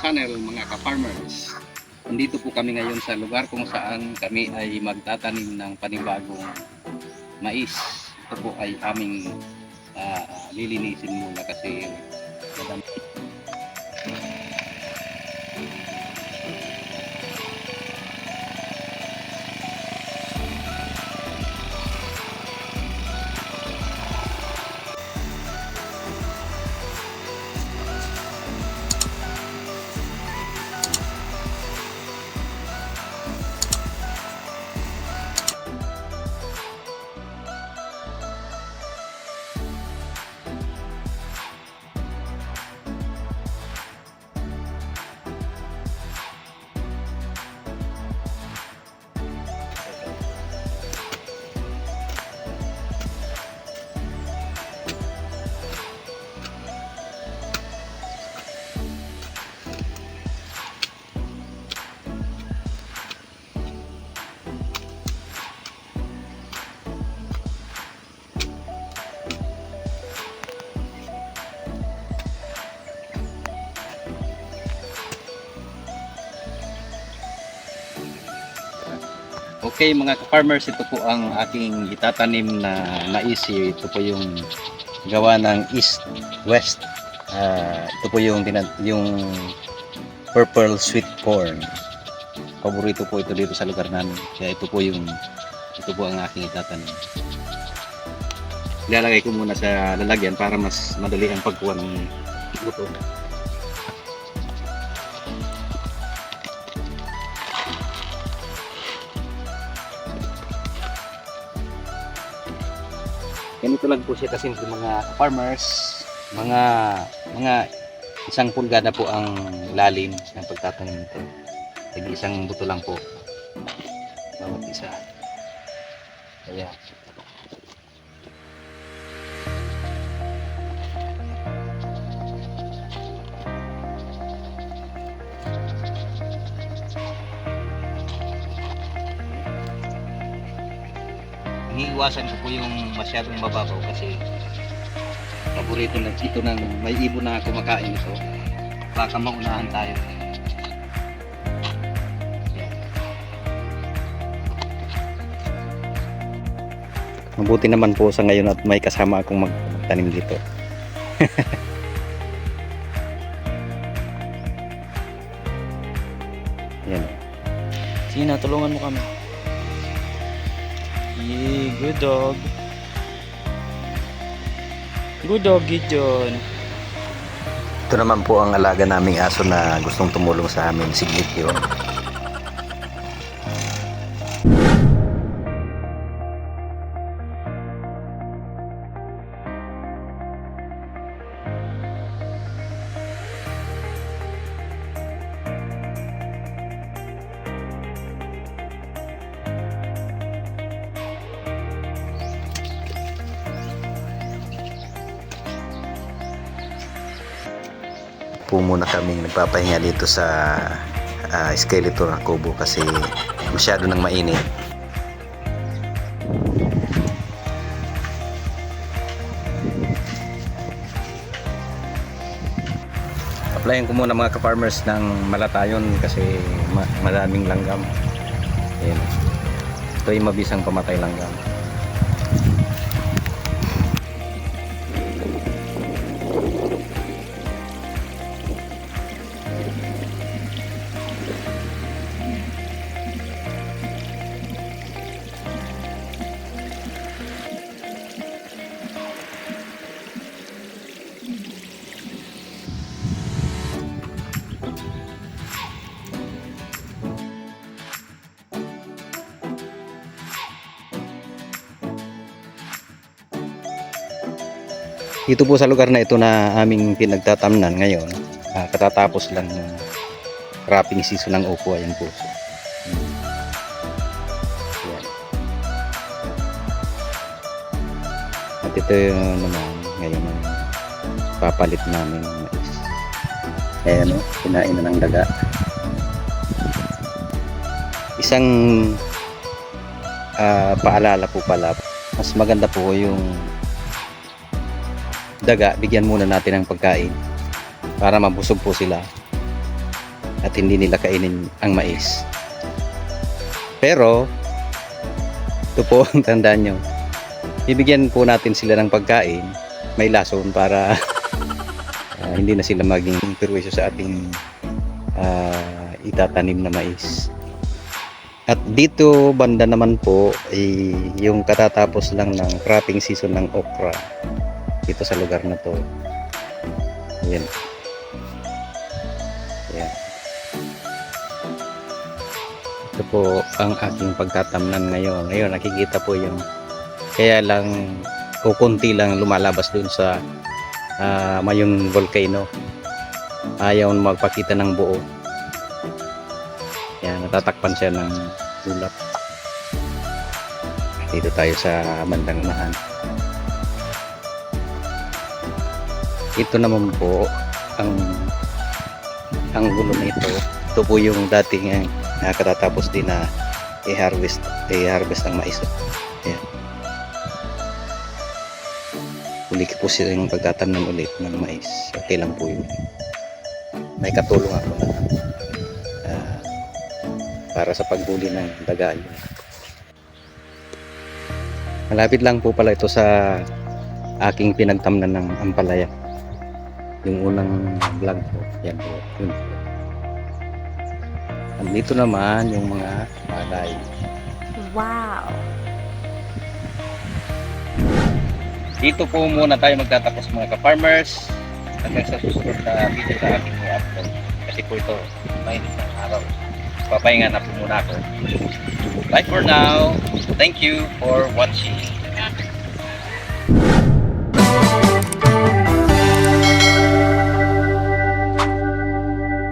channel mga ka-farmers. Nandito po kami ngayon sa lugar kung saan kami ay magtatanim ng panibagong mais. Ito po ay aming ah, lilinisin muna kasi madami. Okay mga ka-farmers, ito po ang aking itatanim na mais. Ito po yung gawa ng east-west. Ah, ito po yung, yung purple sweet corn. Paborito po ito dito sa lugar namin. Kaya ito po yung ito po ang aking itatanim. Ilalagay ko muna sa lalagyan para mas madali ang pagkuha ng buto. Ganito lang po siya kasi mga farmers mga mga isang pulgada po ang lalim ng pagtatanim nito. Isang buto lang po. Bawat isa. Kaya iniiwasan ko po yung masyadong mababaw kasi paborito na dito ng may ibon na kumakain ito. Baka maunahan tayo. Mabuti naman po sa ngayon at may kasama akong magtanim dito. Yan Sige na, tulungan mo kami. Yee, good dog. Good dog, Gideon. Ito naman po ang alaga naming aso na gustong tumulong sa amin, si Gityo. po muna kaming nagpapahinga dito sa ah, skeleton ng kubo kasi masyado nang mainit. applyin ko muna mga ka-farmers ng malatayon kasi ma- maraming langgam Ayan. ito ay mabisang pamatay langgam Dito po sa lugar na ito na aming pinagtatamnan ngayon, ah, katatapos lang ng wrapping season ng upo, ayan po. Hmm. Ayan. At ito yung naman, ngayon ang papalit namin ng mais. Ayan o, kinain na ng daga. Isang ah, paalala po pala, mas maganda po yung daga, bigyan muna natin ng pagkain para mabusog po sila. at hindi nila kainin ang mais. Pero, ito po ang tandaan nyo. Bibigyan po natin sila ng pagkain, may lason para ah, hindi na sila maging perwisyo sa ating ah, itatanim na mais. At dito banda naman po ay yung katatapos lang ng cropping season ng okra dito sa lugar na to. Ayan. Ayan. Ito po ang aking pagtatamnan ngayon. Ngayon nakikita po yung kaya lang kukunti lang lumalabas dun sa ah, Mayong Volcano. Ayaw magpakita ng buo. Yan, natatakpan siya ng ulap. Dito tayo sa bandang unahan. Ito naman po ang ang gulo na ito. Ito po yung dating ang nakatatapos din na i-harvest i-harvest ng mais. Ayan. Uli ko po sila yung pagtatamnan ulit ng mais. Okay lang po yun. May katulong ako na ah, para sa paghuli ng daga yun. Malapit lang po pala ito sa aking pinagtamnan ng ampalaya. Yung unang vlog ko. Yan po. Yun po. Andito naman yung mga malay. Wow! Dito po muna tayo magtatapos mga ka-farmers. Hanggang sa susunod na video na aking i-upload. Kasi po ito, mainit ng araw. Papahinga na po muna ako. Bye for now. Thank you for watching.